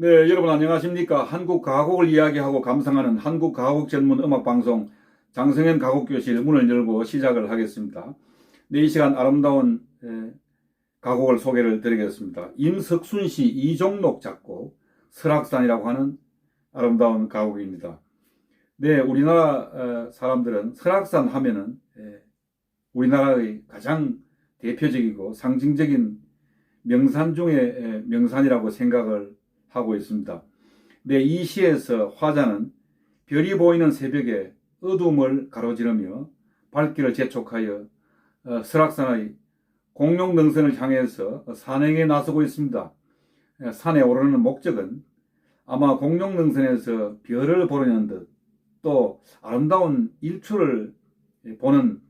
네, 여러분 안녕하십니까? 한국 가곡을 이야기하고 감상하는 한국 가곡 전문 음악 방송 장성현 가곡 교실 문을 열고 시작을 하겠습니다. 네, 이 시간 아름다운 에, 가곡을 소개를 드리겠습니다. 임석순 씨, 이종록 작곡, 설악산이라고 하는 아름다운 가곡입니다. 네, 우리나라 어, 사람들은 설악산 하면은 에, 우리나라의 가장 대표적이고 상징적인 명산 중의 에, 명산이라고 생각을 하고 있습니다. 네, 이 시에서 화자는 별이 보이는 새벽에 어둠을 가로지르며 발길을 재촉하여 어, 설악산의 공룡능선을 향해서 산행에 나서고 있습니다. 에, 산에 오르는 목적은 아마 공룡능선에서 별을 보려는 듯 또 아름다운 일출을 보는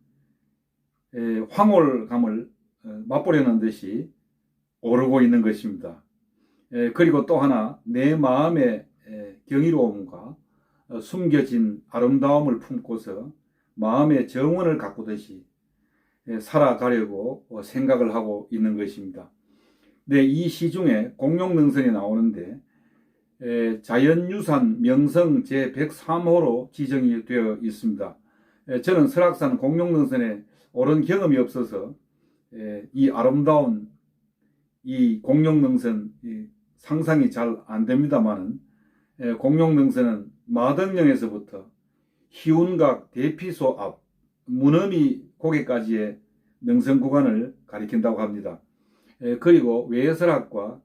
에, 황홀감을 어, 맛보려는 듯이 오르고 있는 것입니다. 에, 그리고 또 하나 내 마음의 에, 경이로움과 어, 숨겨진 아름다움을 품고서 마음의 정원을 가꾸듯이 에, 살아가려고 어, 생각을 하고 있는 것입니다. 네, 이 시 중에 공룡능선이 나오는데 에, 자연유산 명성 제103호로 지정이 되어 있습니다. 에, 저는 설악산 공룡능선에 오른 경험이 없어서 에, 이 아름다운 이 공룡능선 이 상상이 잘 안 됩니다만은 에, 공룡 능선은 마덕령에서부터 희운각 대피소 앞 문어미 고개까지의 능선 구간을 가리킨다고 합니다. 에, 그리고 외설악과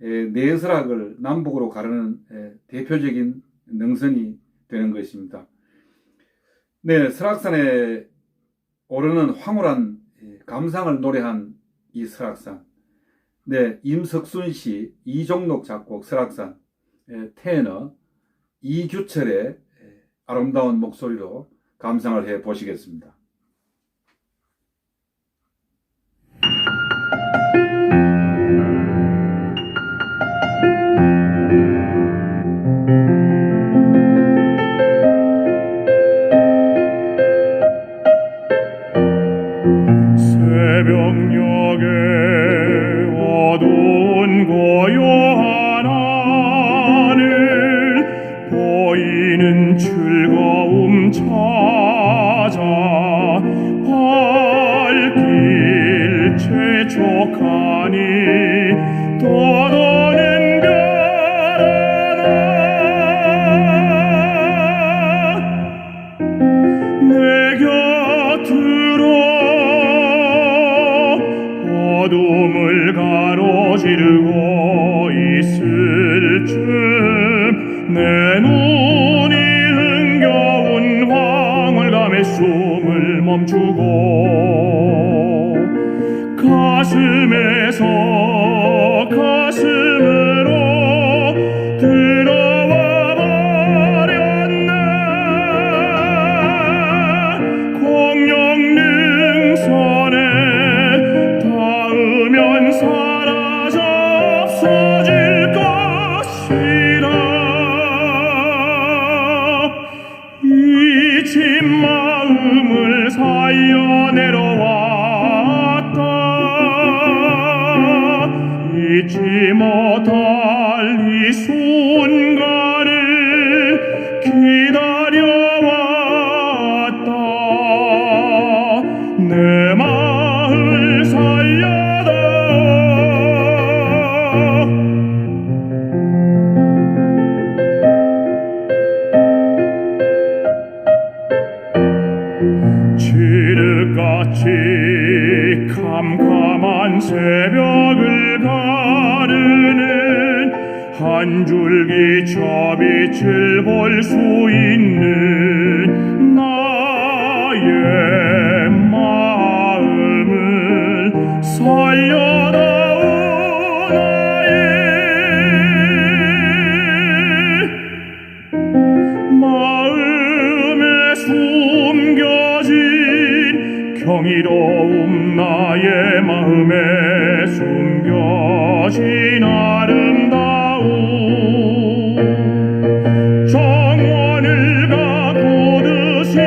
에, 내설악을 남북으로 가르는 에, 대표적인 능선이 되는 것입니다. 네, 설악산에 오르는 황홀한 에, 감상을 노래한 이 설악산. 네, 임석순 씨, 이종록 작곡 설악산, 에, 테너, 이규철의 에, 아름다운 목소리로 감상을 해 보시겠습니다. 새벽녘에 어두운 고요한 하늘 보이는 즐거움 찾아 발길 재촉하니 지르고 있을 즈내 눈이 흥겨운 황홀감에 숨을 멈추고 마음을 살려 내려왔다. 잊지 못할 이 순간을 기다려왔다. 내 지륵같이 캄캄한 새벽을 가르는 한 줄기 저 빛을 볼 수 있는 나의 경이로움 나의 마음에 숨겨진 아름다움. 정원을 가꾸듯이